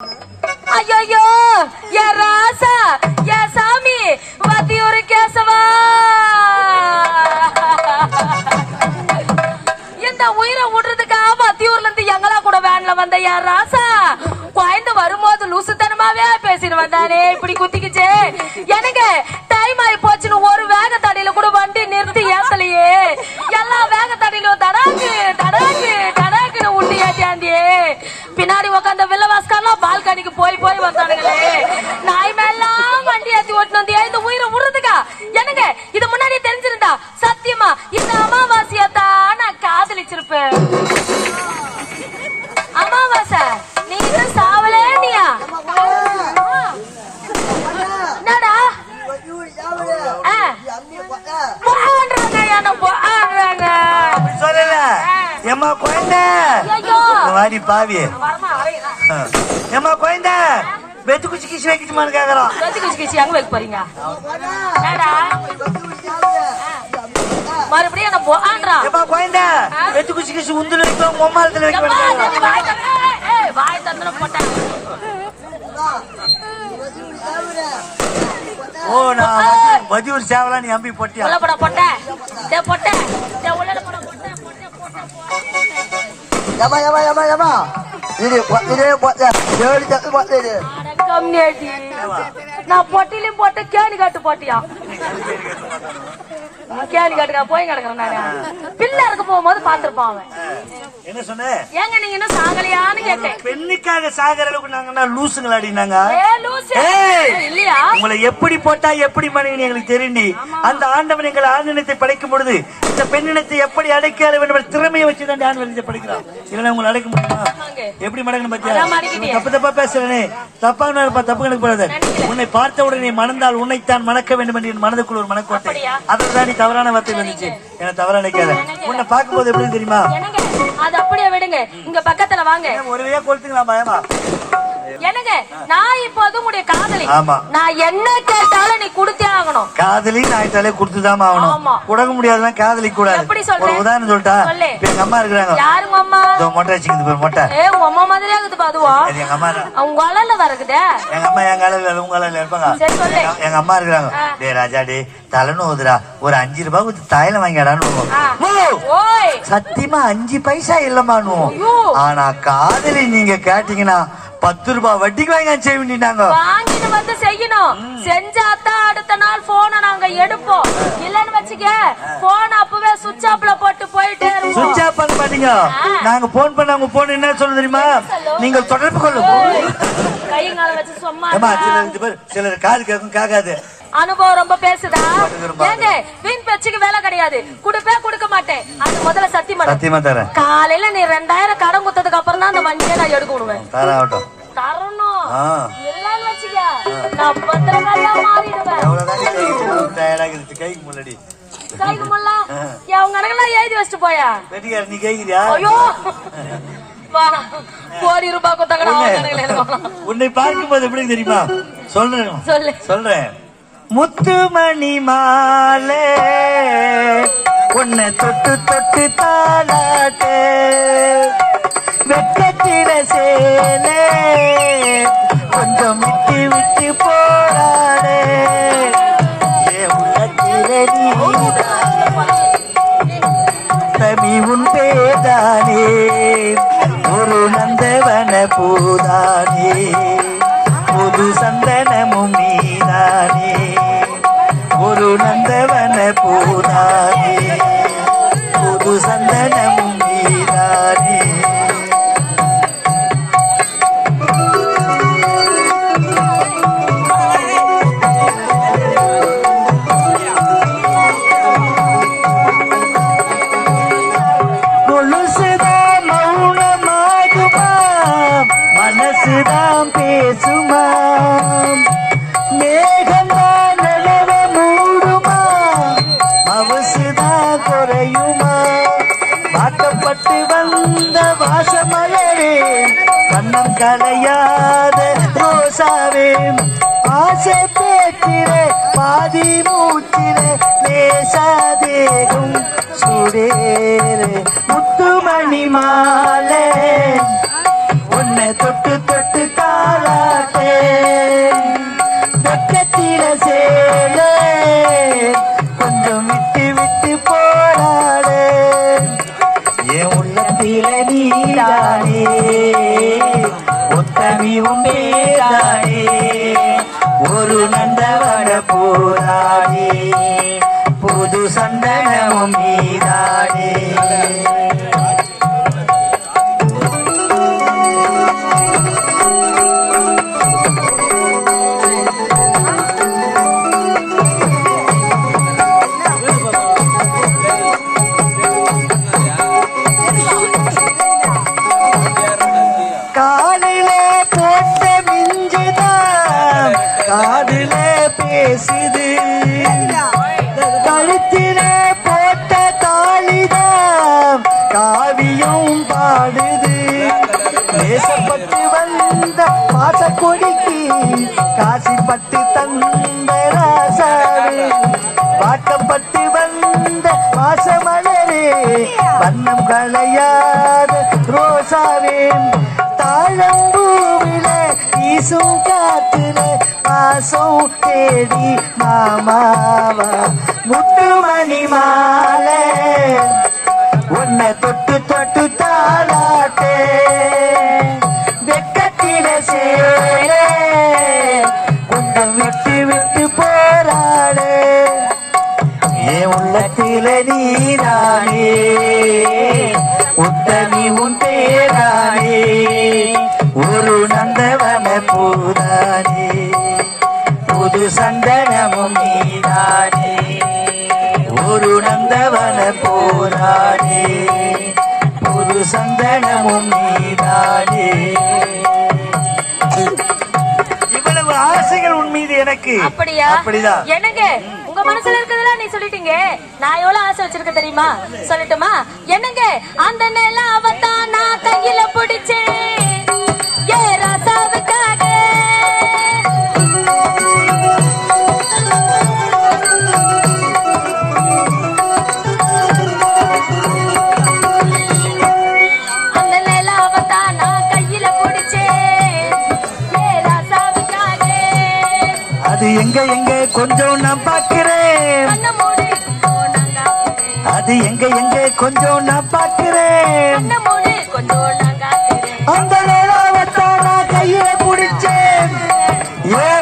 ஐயோ ஏ ராசா ஏ சாமி வத்தியூரு கேசவா? இந்த உயிரை விடுறதுக்காக வத்தியூர்ல இருந்து எங்களா கூட வேன்ல வந்த ஏ ராசா? குழந்தை வரும்போது லூசுத்தனமாவே பேசிட்டு வந்தானே இப்படி குத்திக்கிச்சு. எனக்கு டைம் ஆகி போச்சுன்னு காதலிச்சிருப்பேன் அமாவாசை. நீ இன்னும் சாவலே நீயா என்னடா? ஏம்மா குழந்தை? வாடி பாவி. ஏம்மா குழந்தை? வெத்து குச்சி கிச்சு வைக்கட்டுமான்னு கேக்குறான் கத்தி கிச்சு வைக்க போறீங்க? மறுபடியும் என்ன போடுறான் ஏம்மா குழந்தை வெத்து குச்சி கிச்சு உந்துல வைக்க உங்க அம்மாலத்துல வைக்க வாய் திறந்துன்னு போட்டேன். ஓ நான் வதி- வதியூர் சேவலா நீ அம்பி போட்டியா உள்ள போடா, போட்டேன். டேய், போட்டேன். டேய், உள்ளால போடா, போட்டேன், போட்டேன், போட்டேன், போட்டேன். Buat ini buat ya. Dia dia buat dia. அட, கம்மியாடி. நான் பொட்டிலையும் போட்டு கேணி காட்டு போட்டியா கேணி காட்டுக்கா போய் கிடக்குறேன் நானு. பிள்ளை இருக்க போகும்போது பாத்துருப்பான் அவன். என்ன சொன்ன? ஏங்க நீங்க சாகலையான்னு கேட்டேன். பெண்ணுக்காக சாகர அளவுக்கு நாங்கன்னா லூசுங்களாடி நாங்க? ஏ லூசு. ஏய்! இல்லையா? உங்களை எப்படி போட்டா எப்படி மனைவி எங்களுக்கு தெரியுண்டி அந்த ஆண்டவன் எங்கள் ஆணினத்தை படைக்கும் பொழுது இந்த பெண்ணினத்தை எப்படி அடைக்க வேண்டும் திறமையை வச்சு தான் ஆண் வெளிச்சை படைக்கிறான். இல்லைன்னா உங்களை அடைக்க முடியுமா. எப்படி மடக்கணும் பாத்தியா? அதான். தப்பு தப்பா பேசுறேனே. தப்பா இருப்பா தப்பு கணக்கு போடாத. உன்னை பார்த்த உடனே மணந்தால் உன்னைத்தான் மணக்க வேண்டும் என்று என் மனதுக்குள் ஒரு மனக்கோட்டை. அப்படியா? தவறான வார்த்தை வந்துச்சு என்ன தவறா நினைக்காத. உன்னை பார்க்கும்போது எப்படி தெரியுமா? அது அப்படியே விடுங்க. இங்க பக்கத்துல வாங்க. ஒருவே கொளுத்துங்களா பயமா? என்னங்க நான் இப்போது உங்களுடைய காதலி. நான் என்ன கேட்டாலும் நீ கொடுத்தே ஆகணும். காதலி நாய்த்தாலே கொடுத்துதான் ஆகணும். ஆமா. கொடுக்க முடியாதுன்னா காதலி கூடாது. எப்படி சொல்ற? ஒரு உதாரணம் சொல்லிட்டா எங்க அம்மா இருக்கிறாங்க. யாருங்க அம்மா? இதோ மொட்டை வச்சுக்குது பாரு மொட்டை. ஏ உங்க அம்மா மாதிரியே இருக்குது அதுவா? அது எங்க அம்மா. அவங்க வளர்ல வரக்குதே எங்க அம்மா எங்க அளவு உங்க அளவுல இருப்பாங்க. எங்க- அம்மா இருக்கிறாங்க. ஆ. டே ராஜா டே தலைநோதுரா ஒரு அஞ்சு ரூபாய் கொடுத்து தைலம் வாங்கிடான்னு சத்தியமா அஞ்சு பைசா இல்லமானு ஐயோ. ஆனா காதலி நீங்க கேட்டீங்கன்னா பத்து ரூபாய் வட்டிக்கு வாங்கி செய்ய வேண்டிட்டாங்க வாங்கிட்டு வந்து செய்யணும். செஞ்சாதான் அடுத்த நாள் போனை நாங்க எடுப்போம். இல்லன்னு வச்சுக்க போன் அப்பவே சுவிட்ச் ஆப்ல போட்டு போயிட்டே சுவிட்ச் ஆஃப் பண்ண மாட்டீங்க. நாங்க போன் பண்ண அவங்க போன் என்ன சொல்ல தெரியுமா? நீங்க தொடர்பு கொள்ளும். கையங்கால வச்சு சும்மா சிலர் காது கேட்கும் கேட்காது. அனுபவம் ரொம்ப பேசுதா. ஏங்க வீண் பேச்சுக்கு வேலை கிடையாது. குடுப்பே கொடுக்க மாட்டேன். அது முதல்ல சத்தியம். சத்தியமா தரேன். காலையில நீ ரெண்டாயிரம் கடன் குத்ததுக்கு அப்புறம் தான் அந்த வண்டியை நான் எடுக்க விடுவேன் தரணும். ஆ. இல்லன்னு வச்சுக்க. நான் பத்திரக்காரியா மாறிடுவேன். எவ்வளவுதான் நீ கைக்கு தயாராகிறது கைக்கு முன்னாடி. கைக்கு முல்ல அவங்க கணக்கெல்லாம் எழுதி வச்சுட்டு போயா? வெட்டிக்கார நீ கைக்கிறியா? ஐயோ. கோடி ரூபாய் இருக்கும். உன்னை- உன்னை பார்க்கும்போது எப்படி தெரியுமா? சொல்றேன். சொல்றேன். முத்துமணி மாலே. உன்னை தொட்டு தொட்டு தாளாட்டு. வெக்கத்தில சேலே. கொஞ்சம் விட்டு விட்டு போராடே. என் உள்ளத்தில நீதான். உன் பேதானே. ஒரு நந்தவன பூதானே. வந்த வாசமலரே கண்ணம் கலையாத ரோசாவே ஆசை பேச்சிலே பாதி மூச்சிலே லேசாதேகும் சுடேரே முத்துமணி மாலே உன்னை தொட்டு தொட்டு இளநீரானே உத்தமி உண்டேரானே ஒரு நந்தவன போராடே புது சந்தனமும் நீதானே. வாசம் தேடி மாமாவா? முத்துமணி மாலை உன்னை தொட்டு தொட்டு சந்தனமும் நீதானே. ஒரு நந்தவன போரானே புது சந்தனமும் நீதானே. இவ்வளவு ஆசைகள் உன் மீது எனக்கு. அப்படியா? அப்படிதான் என்னங்க? உங்க மனசுல இருக்கிறதெல்லாம் நீ சொல்லிட்டீங்க. நான் எவ்வளவு ஆசை வச்சிருக்க தெரியுமா? சொல்லட்டுமா? என்னங்க? அந்த நிலம் அவத்தான் நான் கையில பிடிச்சேன். அது எங்க எங்க? கொஞ்சம் நான் பார்க்கிறேன். அது எங்க எங்க? கொஞ்சம் நான் பார்க்கிறேன். அந்த நிலாவத்தான் நான் கையில பிடிச்சேன். ஏ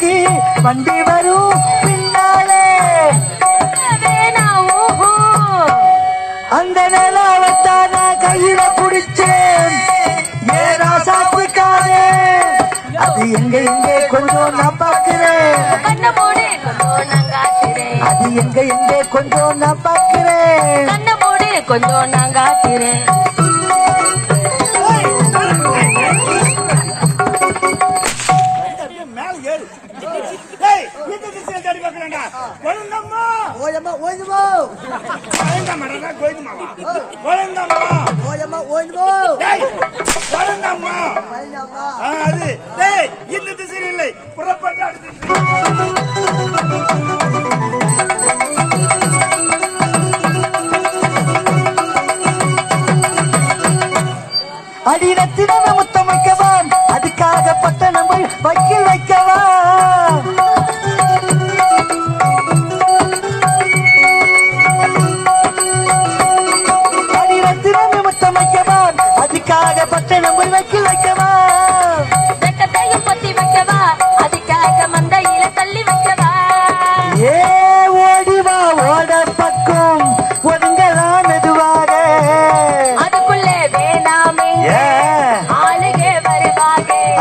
காத்திருக்கு வண்டி வரும். பின்னாலே. அந்த நிலாவத்தான் நான் கையில பிடிச்சேன். ஏ சாப்பிட்டாரே அது எங்க எங்க கொஞ்சம் நான் பார்க்கிறேன். அது எங்க எங்க கொஞ்சம் நான் பார்க்கிறேன். கொஞ்சம் நான் ஓயம்மா ஓய்ந்துமோ ஓயம்மா ஓய்ந்துமோ பயந்தாம்மா இந்த திசையில் இல்லை. புறப்பட்ட அடுத்த வைக்கவா அதுக்காக பட்டணம் போய்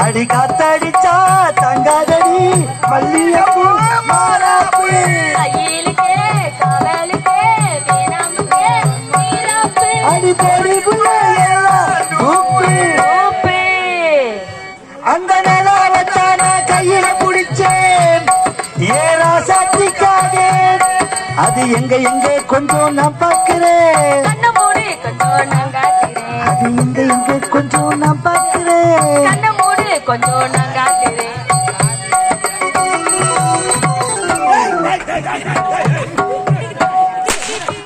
அடி காத்தடிச்சா தங்காதடி மல்லியப்பூ மாறாப்பு அடி பொடி அந்த நிலாவத்தான் நான் கையில பிடிச்சேன். ஏரா சாத்திக்காக அது எங்க எங்க கொஞ்சம் நான் காட்டுறேன் அது எங்க எங்க கொஞ்சம் நான் மூடி கொஞ்சம் நங்காட்டு